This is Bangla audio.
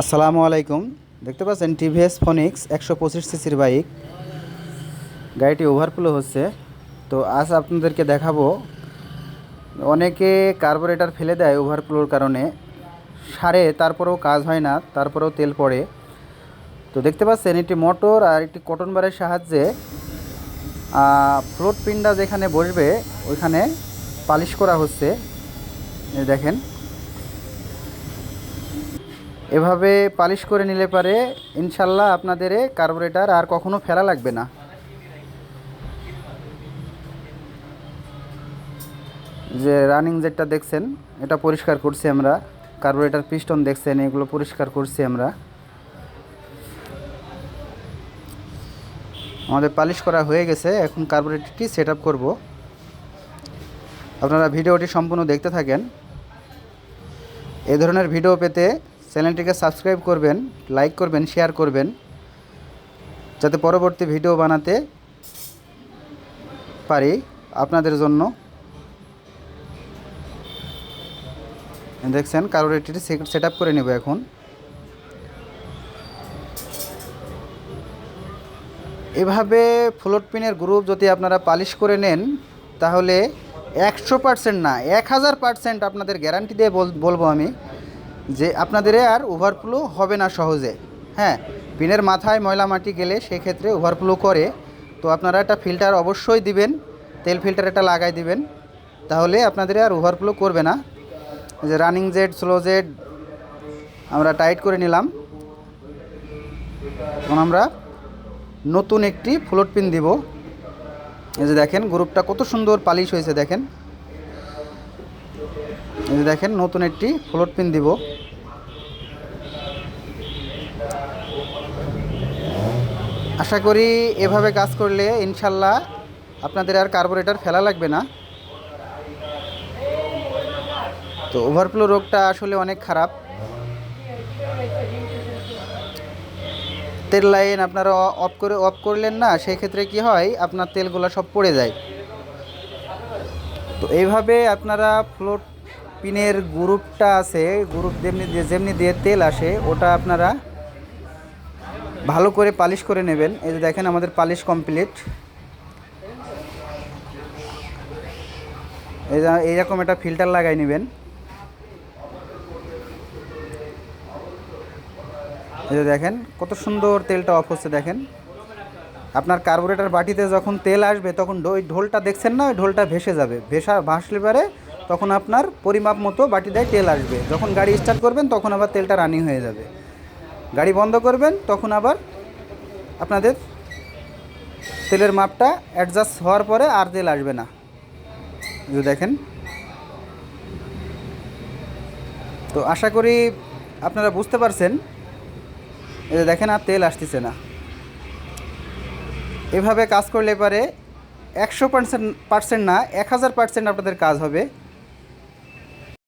আসসালামু আলাইকুম। দেখতে পাচ্ছেন টিভিএস ফোনিক্স একশো পঁচিশ সিসির বাইক। গাড়িটি ওভারফ্লো হচ্ছে। তো আজ আপনাদেরকে দেখাবো, অনেকে কার্বোরেটর ফেলে দেয় ওভারফ্লোর কারণে। সারে, তারপরেও কাজ হয় না, তারপরেও তেল পড়ে। তো দেখতে পাচ্ছেন, একটি মোটর আর একটি কটন বারের সাহায্যে ফ্লোট পিনটা যেখানে বসবে, ওইখানে পালিশ করা হচ্ছে। দেখেন। এভাবে পালিশ করে নিলে পারে ইনশাল্লাহ আপনাদের কার্বোরেটার আর কখনো ফেলা লাগবে না। যে রানিং যেটা দেখছেন, এটা পরিষ্কার করছি আমরা। কার্বোরেটার পিস্টন দেখছেন, এগুলো পরিষ্কার করছি আমরা। আমাদের পালিশ করা হয়ে গেছে, এখন কার্বোরেটরটি সেট আপ করব। আপনারা ভিডিওটি সম্পূর্ণ দেখতে থাকেন। এ ধরনের ভিডিও পেতে চ্যানেলটিকে সাবস্ক্রাইব করবেন, লাইক করবেন, শেয়ার করবেন, যাতে পরবর্তী ভিডিও বানাতে পারি আপনাদের জন্য। দেখছেন, কারোর এটি সেট আপ করে নেব এখন। এভাবে ফ্লোট পিনের গ্রুপ যদি আপনারা পালিশ করে নেন, তাহলে একশো পার্সেন্ট না, এক হাজার পার্সেন্ট আপনাদের গ্যারান্টি দিয়ে বল- বলব আমি। যে আপনাদের আর ওভারফ্লো হবে না সহজে। হ্যাঁ পিনের মাথায় ময়লা মাটি গেলে সেক্ষেত্রে ওভারফ্লো করে। তো আপনারা একটা ফিল্টার অবশ্যই দিবেন, তেল ফিল্টার একটা লাগাই দিবেন। তাহলে আপনাদের আর ওভারফ্লো করবে না। যে রানিং জেড স্লো জেড আমরা টাইট করে নিলাম। এখন আমরা নতুন একটি ফ্লোট পিন দিব। এই যে দেখেন গ্রুপটা কত সুন্দর পালিশ হয়েছে, দেখেন। দেখেন, নতুন একটি ফ্লোট পিন দিব। আশা করি এভাবে কাজ করলে ইনশাল্লাহ আপনাদের আর কার্বোরেটর ফেলা লাগবে না। তো ওভারফ্লো রোগটা আসলে অনেক খারাপ। তেল লাইন আপনারা অফ করে অফ করলেন না সেই ক্ষেত্রে কি হয়, আপনার তেলগুলো সব পড়ে যায়। তো এইভাবে আপনারা ফ্লোট পিনের গ্রুপটা আছে গ্রুপ যেমনি যেমনি দিয়ে তেল আসে, ওটা আপনারা ভালো করে পালিশ করে নেবেন। এই যে দেখেন আমাদের পালিশ কমপ্লিট এইরকম একটা ফিল্টার লাগাই নেবেন। এই যে দেখেন কত সুন্দর তেলটা অফ হচ্ছে, দেখেন। আপনার কার্বোরেটর বাটিতে যখন তেল আসবে, তখন ওই ঢোলটা দেখছেন না? ওই ঢোলটা ভেসে যাবে। ভেসা ভাসলে পারে তখন আপনার পরিমাপ মতো বাটিটায় তেল আসবে। যখন গাড়ি স্টার্ট করবেন, তখন আবার তেলটা রানিং হয়ে যাবে। গাড়ি বন্ধ করবেন, তখন আবার আপনাদের তেলের মাপটা অ্যাডজাস্ট হওয়ার পরে আর তেল আসবে না। এই যে দেখেন। তো আশা করি আপনারা বুঝতে পারছেন। দেখেন আর তেল আসতেছে না। এভাবে কাজ করলে পারে একশো পার্সেন্ট পার্সেন্ট না এক হাজার পার্সেন্ট আপনাদের কাজ হবে।